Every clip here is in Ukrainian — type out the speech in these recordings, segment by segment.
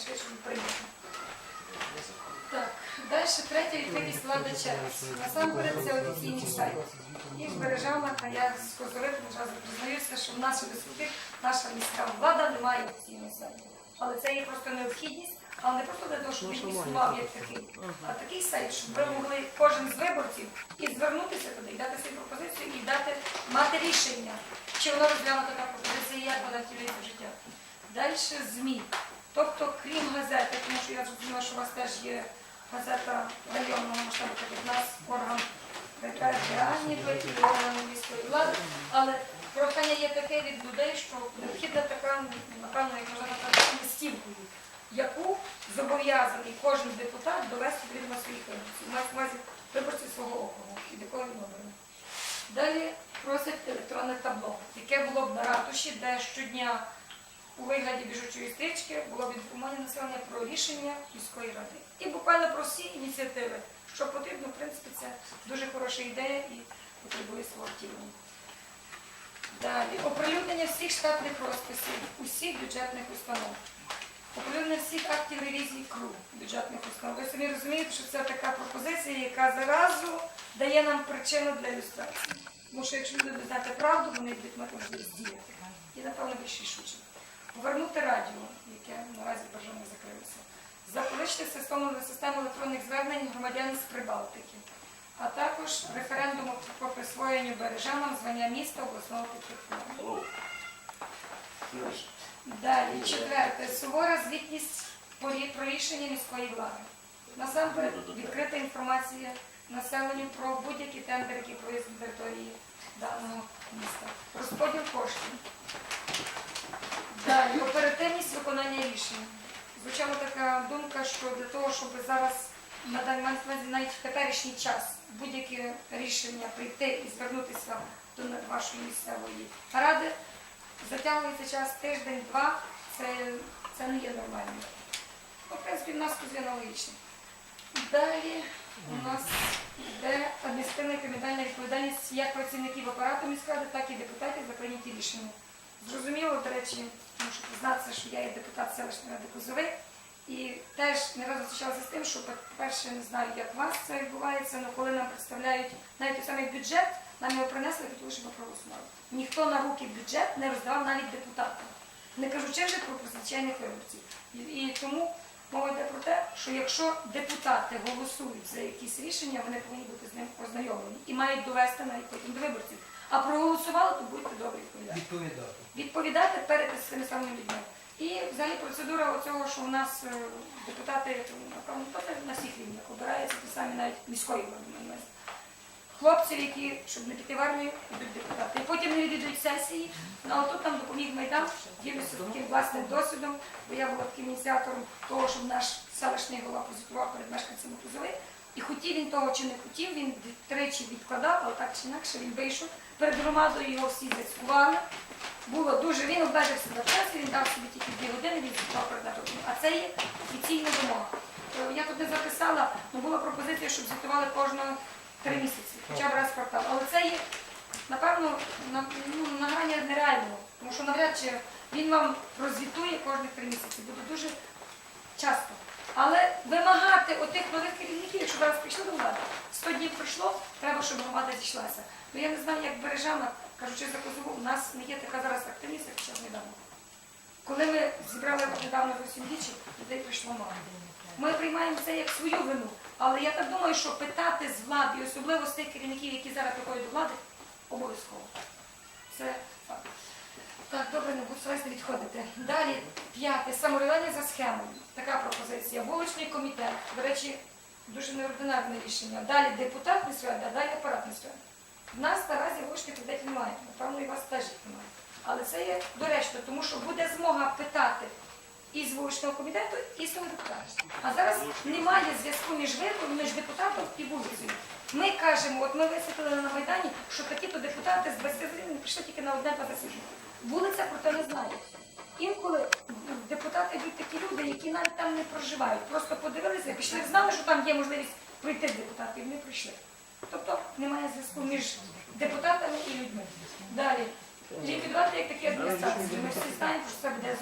якнайшвидше прийняти. Так, далі третя відкритість влади через. Насамперед це офіційний сайт. Їх бережана, а я з Козовик одразу признаюся, що в нас сих наша міська влада не має офіційного сайту. Але це є просто необхідність, але не просто для того, щоб він існував як такий, а такий сайт, щоб ви могли кожен з виборців і звернутися туди, і дати свою пропозицію, і дати мати рішення, чи воно розглянута така пропозиція, як вона втілюється в життя. Далі ЗМІ. Тобто, крім газети, тому що я зрозуміла, що у вас теж є газета районного масштабу, так як нас орган репресіальні і міської влади, але прохання є таке від людей, що необхідна така, напевно, як можна назвати, листівкою, яку зобов'язаний кожен депутат довести до відома своїх виборців, на виборців свого округу, від якого він обраний. Далі просять електронне табло, яке було б на ратуші, де щодня у вигляді біжучої стрічки було б населення про рішення міської ради. І буквально про всі ініціативи, що потрібно, в принципі, це дуже хороша ідея і потребує свого втілення. Далі, оприлюднення всіх штатних розписів, усіх бюджетних установ. Оприлюднення всіх актів ревізії КРУ бюджетних установ. Ви самі розумієте, що це така пропозиція, яка заразу дає нам причину для ілюстрації. Тому що якщо люди знати правду, вони будуть мати можливість діяти. І, напевно, більш рішуче. Повернути радіо, яке наразі бажано закрилося. Заполучити систему, систему електронних звернень громадян з Прибалтики, а також референдум по присвоєнню бережанам звання міста обласного підпорядкування. Далі, четверте, сувора звітність про рішення міської влади. Насамперед, відкрита інформація населенню про будь-які тендери, які проводяться на території даного міста. Розподіл коштів. Виконання рішень. Звучала така думка, що для того, щоб зараз на даний момент навіть в теперішній час будь-яке рішення прийти і звернутися до вашої місцевої ради, затягується час тиждень-два, це, це не є нормально. Ну, в принципі, в нас тут. Далі у нас йде адміністративна кримінальна відповідальність як працівників апарату міськради, так і депутатів за прийняті рішення. Зрозуміло, до речі, мушу признатися, що я є депутат селищної ради Козови, і теж не раз зустрічалася з тим, що, по-перше, не знаю, як у вас це відбувається, але коли нам представляють навіть той самий бюджет, нам його принесли для того, щоб проголосували. Ніхто на руки бюджет не роздавав навіть депутатам, не кажучи вже про звичайних виборців. І тому мова йде про те, що якщо депутати голосують за якісь рішення, вони повинні бути з ним ознайомлені і мають довести навіть потім до виборців. А проголосували, то будьте добрі відповідати Відповідати. відповідати перед цими самими людьми. І взагалі процедура оцього, що у нас е, депутати, напевно, на всіх рівнях обираються ті самі навіть міської влади. Хлопців, які, щоб не піти в армію, йдуть депутати. І потім не відвідують сесії. Ну, а тут нам допоміг Майдан, ділюся таким власним досвідом, бо я була таким ініціатором того, щоб наш селищний голова позитував перед мешканцями Кузови. І хотів він того чи не хотів, він тричі відкладав, але так чи інакше він вийшов. Перед громадою його всі зацькували. Було дуже, він обмежився на часі, він дав собі тільки дві години, він звітував перед народом. А це є офіційна вимога. Е, Я не записала, але була пропозиція, щоб звітували кожного три місяці, хоча б раз в квартал. Але це є, напевно, на, ну, на грані нереального, тому що навряд чи він вам розвітує кожних три місяці. Буде дуже часто. Але вимагати отих нових керівників, якщо зараз прийшли до влади, 100 днів пройшло, треба, щоб громада зійшлася. Ну я не знаю, як Бережана, кажучи за Козову, у нас не є така зараз активність, як час недавно. Коли ми зібрали недавно зовсім вічі, людей прийшло мало. Ми приймаємо це як свою вину. Але я так думаю, що питати з влади, особливо з тих керівників, які зараз приходять до влади, обов'язково. Це факт. Так, добре, не буду стараюся не відходити. Далі, п'яте, саморелення за схемою. Така пропозиція. Вуличний комітет. До речі, дуже неординарне рішення. Далі депутат не а далі апарат міськради. В нас наразі вуличних комітет немає. Напевно, і вас теж немає. Але це є доречно, тому що буде змога питати і з вуличного комітету, і з того. А зараз немає зв'язку між вибором, між депутатом і вулицею. Ми кажемо, от ми висвітлили на Майдані, що такі-то депутати з 20 не прийшли тільки на одне-два засідання. Вулиця про те не знає. Інколи депутати йдуть такі люди, які навіть там не проживають. Просто подивилися, пішли, знали, що там є можливість прийти з депутатів, не прийшли. Тобто немає зв'язку між депутатами і людьми. Далі. ліквідувати як такі адміністрації. Ми всі знаємо, що це буде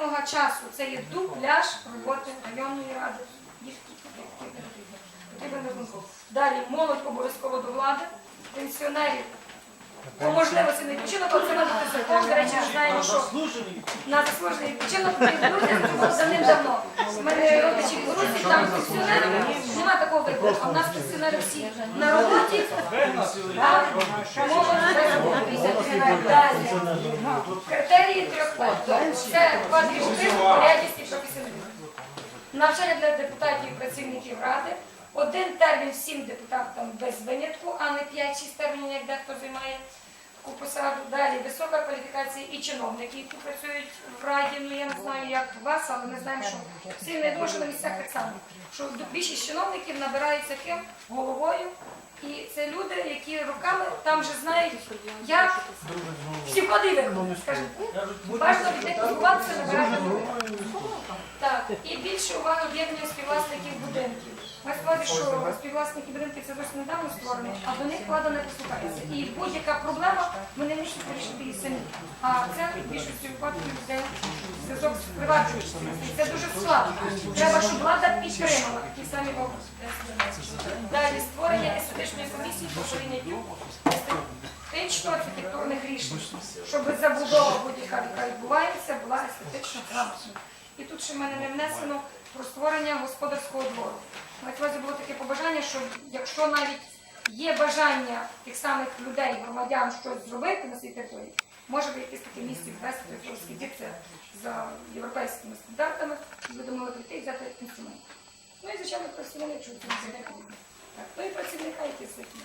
зроблено, часу це є дубляж роботи районної ради. Далі молодь обов'язково до влади, пенсіонерів. По можливості не відпочинок, але це бути закон. До речі, ми знаємо, що на заслужений відпочинок Грузія зробила давним-давно. У мене родичі в Грузії, там пенсіонери, нема такого вибору, а в нас пенсіонери всі на роботі, а без роботи. Далі. Це патріотизм, порядність і професіоналізм. Навчання для депутатів і працівників ради. Один термін всім депутатам без винятку, а не 5-6 термінів, як дехто займає посаду. Далі висока кваліфікація і чиновники, які працюють в раді. Ну я не знаю, як вас, але ми знаємо, що всі не що на місцях так само. Що більшість чиновників набираються ким головою. І це люди, які роками там вже знають, як всі коди виконують, скажімо. Важливо від набирати. Так, і більше уваги об'єднання співвласників будинків. Ми сказали, що співвласники будинків це досить недавно створено, а до них влада не послухається. І будь-яка проблема, вони мусять вирішити її самі. А це в більшості випадків йде зв'язок з приватним. Це дуже складно. Треба, щоб влада підтримала такі самі вопроси. Далі створення естетичної комісії по прийняттю архітектурних рішень, щоб забудова будь-яка, яка відбувається, була естетично грамотна. І тут ще в мене не внесено про створення господарського двору. На увазі було таке побажання, що якщо навіть є бажання тих самих людей, громадян щось зробити на своїй території, може би якесь таке місце ввести, це за європейськими стандартами, люди могли прийти і взяти інструмент. Ну і звичайно професіонали чути. Так, ну і працівника, який сидить.